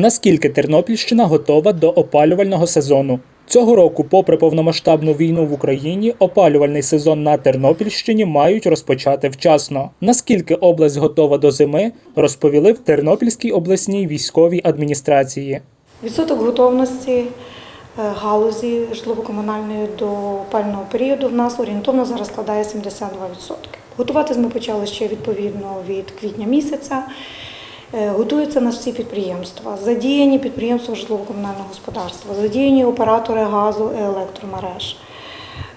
Наскільки Тернопільщина готова до опалювального сезону? Цього року, попри повномасштабну війну в Україні, опалювальний сезон на Тернопільщині мають розпочати вчасно. Наскільки область готова до зими, розповіли в Тернопільській обласній військовій адміністрації. Відсоток готовності е, галузі житлово-комунальної до опального періоду в нас орієнтовно зараз складає 72%. Готуватись ми почали ще відповідно від квітня місяця. Е, Готуються на всі підприємства, задіяні підприємства житлово-комунального господарства, задіяні оператори газу і електромереж.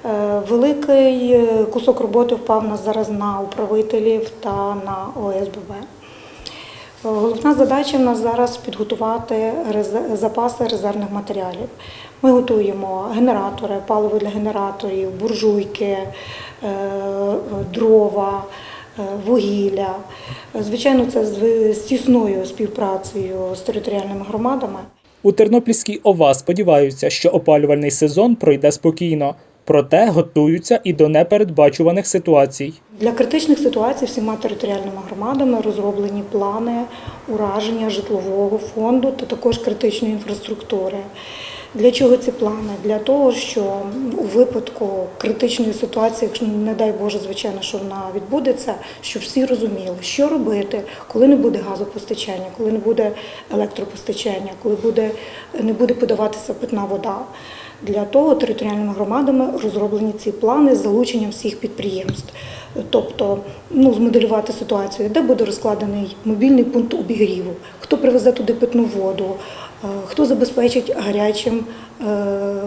Е, Великий е, кусок роботи впав нас зараз на управителів та на ОСББ. Головна задача в нас зараз підготувати запаси резервних матеріалів. Ми готуємо генератори, паливо для генераторів, буржуйки, дрова, вугілля. Звичайно, це з з тісною співпрацею з територіальними громадами. У Тернопільській ОВА сподіваються, що опалювальний сезон пройде спокійно, проте готуються і до непередбачуваних ситуацій. Для критичних ситуацій всіма територіальними громадами розроблені плани ураження житлового фонду та також критичної інфраструктури. Для чого ці плани? Для того, що у випадку критичної ситуації, якщо не дай Боже, звичайно, що вона відбудеться, щоб всі розуміли, що робити, коли не буде газопостачання, коли не буде електропостачання, коли буде, не буде подаватися питна вода. Для того територіальними громадами розроблені ці плани з залученням всіх підприємств. Тобто ну, змоделювати ситуацію, де буде розкладений мобільний пункт обігріву, хто привезе туди питну воду, е, хто забезпечить гарячим е,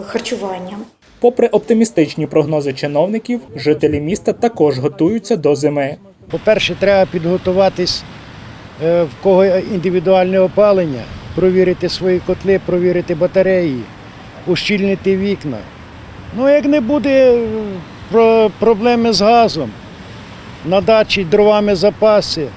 харчуванням. Попри оптимістичні прогнози чиновників, жителі міста також готуються до зими. По-перше, треба підготуватись, е, в кого індивідуальне опалення, провірити свої котли, провірити батареї, ущільнити вікна. Ну, як не буде е, про- проблеми з газом, на дачі дровами запаси,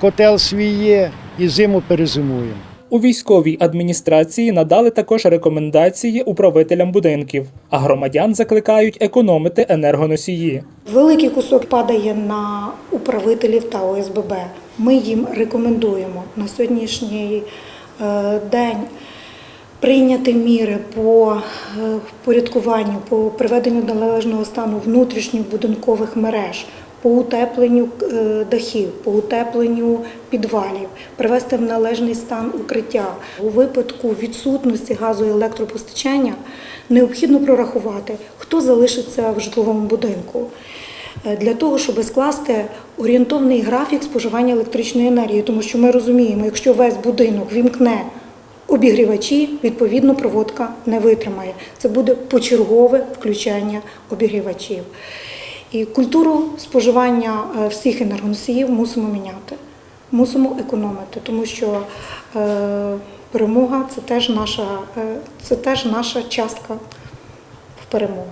котел свій є і зиму перезимуємо. У військовій адміністрації надали також рекомендації управителям будинків, а громадян закликають економити енергоносії. Великий кусок падає на управителів та ОСББ. Ми їм рекомендуємо на сьогоднішній е, день прийняти міри по е, впорядкуванню, по приведенню до належного стану внутрішніх будинкових мереж. По утепленню е, дахів, по утепленню підвалів, привести в належний стан укриття. У випадку відсутності газу і електропостачання необхідно прорахувати, хто залишиться в житловому будинку. Е, Для того, щоб скласти орієнтовний графік споживання електричної енергії, тому що ми розуміємо, якщо весь будинок вімкне обігрівачі, відповідно проводка не витримає. Це буде почергове включання обігрівачів. І культуру споживання е, всіх енергоносіїв мусимо міняти, мусимо економити, тому що е, перемога це теж наша, е, це теж наша частка в перемогу.